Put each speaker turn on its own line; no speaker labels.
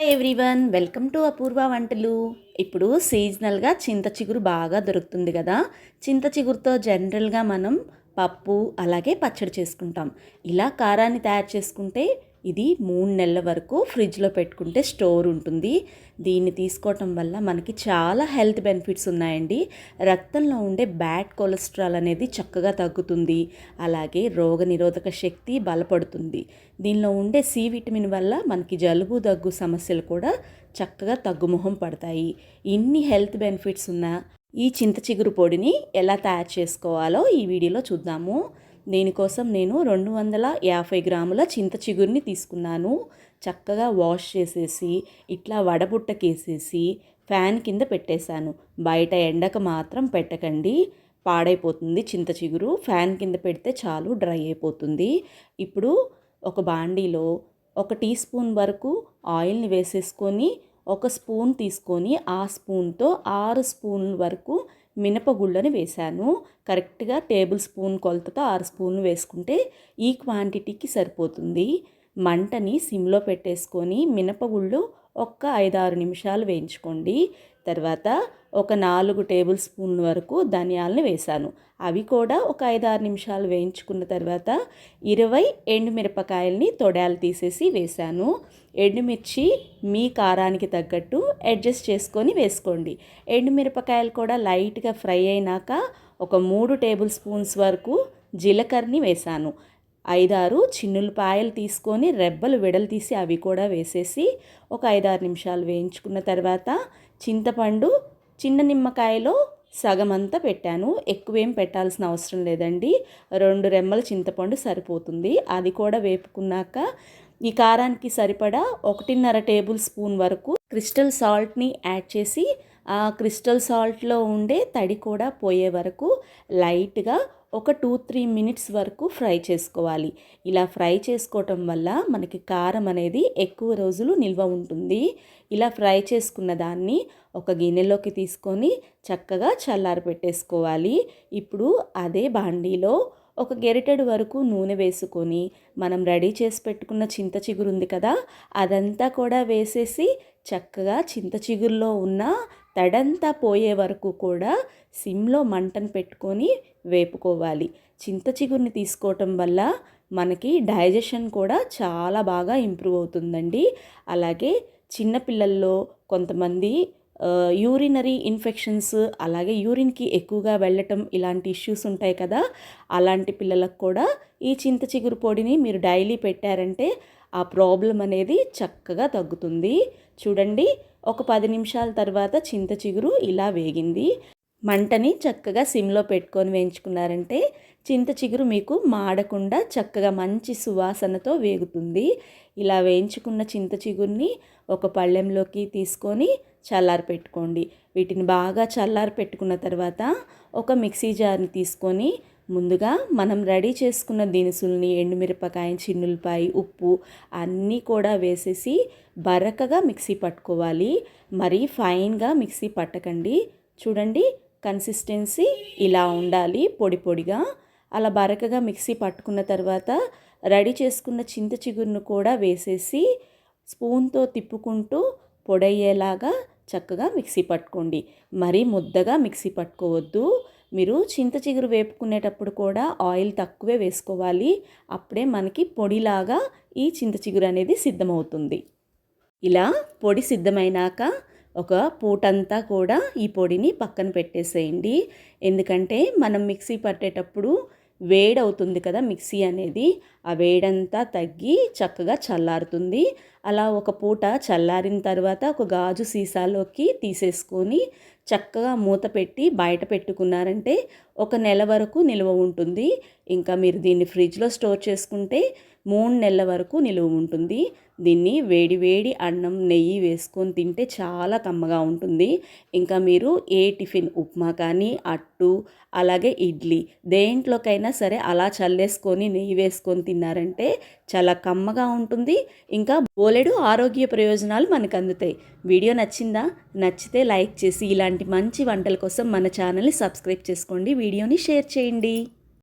Everyone welcome to అపూర్వ వంటలు ఇప్పుడు సీజనల్గా చింత చిగురు బాగా దొరుకుతుంది కదా చింత చిగురుతో జనరల్గా మనం పప్పు అలాగే పచ్చడి చేసుకుంటాం ఇలా కారాన్ని తయారు చేసుకుంటే ఇది మూడు నెలల వరకు ఫ్రిడ్జ్లో పెట్టుకుంటే స్టోర్ ఉంటుంది. దీన్ని తీసుకోవటం వల్ల మనకి చాలా హెల్త్ బెనిఫిట్స్ ఉన్నాయండి. రక్తంలో ఉండే బ్యాడ్ కొలెస్ట్రాల్ అనేది చక్కగా తగ్గుతుంది. అలాగే రోగనిరోధక శక్తి బలపడుతుంది. దీనిలో ఉండే సి విటమిన్ వల్ల మనకి జలుబు దగ్గు సమస్యలు కూడా చక్కగా తగ్గుముఖం పడతాయి. ఇన్ని హెల్త్ బెనిఫిట్స్ ఉన్న ఈ చింత చిగురు పొడిని ఎలా తయారు చేసుకోవాలో ఈ వీడియోలో చూద్దాము. దీనికోసం నేను రెండు వందల యాభై గ్రాముల చింత చిగురిని తీసుకున్నాను. చక్కగా వాష్ చేసేసి ఇట్లా వడబుట్టకేసేసి ఫ్యాన్ కింద పెట్టేశాను. బయట ఎండకు మాత్రం పెట్టకండి. పాడైపోతుంది చింత చిగురు. ఫ్యాన్ కింద పెడితే చాలు డ్రై అయిపోతుంది. ఇప్పుడు ఒక బాండీలో ఒక టీ స్పూన్ వరకు ఆయిల్ని వేసేసుకొని ఒక స్పూన్ తీసుకొని ఆ స్పూన్తో ఆరు స్పూన్ల వరకు మినపగుళ్ళని వేశాను. కరెక్ట్గా టేబుల్ స్పూన్ కొలతతో ఆరు స్పూన్లు వేసుకుంటే ఈ క్వాంటిటీకి సరిపోతుంది. మంటని సిమ్లో పెట్టేసుకొని మినపగుళ్ళు ఒక్క ఐదారు నిమిషాలు వేయించుకోండి. తర్వాత ఒక నాలుగు టేబుల్ స్పూన్ వరకు ధనియాలను వేశాను. అవి కూడా ఒక ఐదారు నిమిషాలు వేయించుకున్న తర్వాత ఇరవై ఎండుమిరపకాయల్ని తొడాలు తీసేసి వేశాను. ఎండుమిర్చి మీ కారానికి తగ్గట్టు అడ్జస్ట్ చేసుకొని వేసుకోండి. ఎండుమిరపకాయలు కూడా లైట్గా ఫ్రై అయినాక ఒక మూడు టేబుల్ స్పూన్స్ వరకు జీలకర్రని వేశాను. ఐదారు చిన్నులపాయలు తీసుకొని రెబ్బలు విడలు తీసి అవి కూడా వేసేసి ఒక ఐదారు నిమిషాలు వేయించుకున్న తర్వాత చింతపండు చిన్న నిమ్మకాయలో సగం అంతా పెట్టాను. ఎక్కువేం పెట్టాల్సిన అవసరం లేదండి. రెండు రెమ్మల చింతపండు సరిపోతుంది. అది కూడా వేపుకున్నాక ఈ కారానికి సరిపడా ఒకటిన్నర టేబుల్ స్పూన్ వరకు క్రిస్టల్ సాల్ట్ని యాడ్ చేసి ఆ క్రిస్టల్ సాల్ట్లో ఉండే తడి కూడా పోయే వరకు లైట్గా ఒక టూ త్రీ మినిట్స్ వరకు ఫ్రై చేసుకోవాలి. ఇలా ఫ్రై చేసుకోవటం వల్ల మనకి కారం అనేది ఎక్కువ రోజులు నిల్వ ఉంటుంది. ఇలా ఫ్రై చేసుకున్న దాన్ని ఒక గిన్నెలోకి తీసుకొని చక్కగా చల్లారి పెట్టేసుకోవాలి. ఇప్పుడు అదే బాండీలో ఒక గెరిటెడు వరకు నూనె వేసుకొని మనం రెడీ చేసి పెట్టుకున్న చింత చిగురు ఉంది కదా అదంతా కూడా వేసేసి చక్కగా చింత చిగురులో ఉన్న తడంతా పోయే వరకు కూడా సిమ్లో మంటను పెట్టుకొని వేపుకోవాలి. చింత చిగురిని తీసుకోవటం వల్ల మనకి డైజెషన్ కూడా చాలా బాగా ఇంప్రూవ్ అవుతుందండి. అలాగే చిన్నపిల్లల్లో కొంతమంది యూరినరీ ఇన్ఫెక్షన్స్ అలాగే యూరిన్కి ఎక్కువగా వెళ్ళటం ఇలాంటి ఇష్యూస్ ఉంటాయి కదా అలాంటి పిల్లలకు కూడా ఈ చింత చిగురు పొడిని మీరు డైలీ పెట్టారంటే ఆ ప్రాబ్లం అనేది చక్కగా తగ్గుతుంది. చూడండి ఒక పది నిమిషాల తర్వాత చింత చిగురు ఇలా వేగింది. మంటని చక్కగా సిమ్లో పెట్టుకొని వేయించుకున్నారంటే చింత చిగురు మీకు మాడకుండా చక్కగా మంచి సువాసనతో వేగుతుంది. ఇలా వేయించుకున్న చింత చిగురిని ఒక పళ్ళెంలోకి తీసుకొని చల్లారి పెట్టుకోండి. వీటిని బాగా చల్లారి పెట్టుకున్న తర్వాత ఒక మిక్సీ జార్ని తీసుకొని ముందుగా మనం రెడీ చేసుకున్న దినుసుల్ని ఎండుమిరపకాయ చిన్నులపాయ ఉప్పు అన్నీ కూడా వేసేసి బరకగా మిక్సీ పట్టుకోవాలి. మరీ ఫైన్గా మిక్సీ పట్టకండి. చూడండి కన్సిస్టెన్సీ ఇలా ఉండాలి పొడి పొడిగా. అలా బరకగా మిక్సీ పట్టుకున్న తర్వాత రెడీ చేసుకున్న చింత చిగురును కూడా వేసేసి స్పూన్తో తిప్పుకుంటూ పొడయ్యేలాగా చక్కగా మిక్సీ పట్టుకోండి. మరీ ముద్దగా మిక్సీ పట్టుకోవద్దు. మీరు చింత చిగురు వేపుకునేటప్పుడు కూడా ఆయిల్ తక్కువే వేసుకోవాలి. అప్పుడే మనకి పొడిలాగా ఈ చింత చిగురు అనేది సిద్ధమవుతుంది. ఇలా పొడి సిద్ధమైనాక ఒక పూటంతా కూడా ఈ పొడిని పక్కన పెట్టేసేయండి. ఎందుకంటే మనం మిక్సీ పట్టేటప్పుడు వేడవుతుంది కదా మిక్సీ అనేది. ఆ వేడంతా తగ్గి చక్కగా చల్లారుతుంది. అలా ఒక పూట చల్లారిన తర్వాత ఒక గాజు సీసాలోకి తీసేసుకొని చక్కగా మూత పెట్టి బయట పెట్టుకున్నారంటే ఒక నెల వరకు నిల్వ ఉంటుంది. ఇంకా మీరు దీన్ని ఫ్రిడ్జ్లో స్టోర్ చేసుకుంటే మూడు నెలల వరకు నిలువ ఉంటుంది. దీన్ని వేడి వేడి అన్నం నెయ్యి వేసుకొని తింటే చాలా కమ్మగా ఉంటుంది. ఇంకా మీరు ఏ టిఫిన్ ఉప్మా కానీ అట్టు అలాగే ఇడ్లీ దేంట్లోకైనా సరే అలా చల్లేసుకొని నెయ్యి వేసుకొని తిన్నారంటే చాలా కమ్మగా ఉంటుంది. ఇంకా బోలెడు ఆరోగ్య ప్రయోజనాలు మనకు అందుతాయి వీడియో నచ్చిందా? నచ్చితే లైక్ చేసి ఇలాంటి మంచి వంటల కోసం మన ఛానల్ని సబ్స్క్రైబ్ చేసుకోండి. వీడియోని షేర్ చేయండి.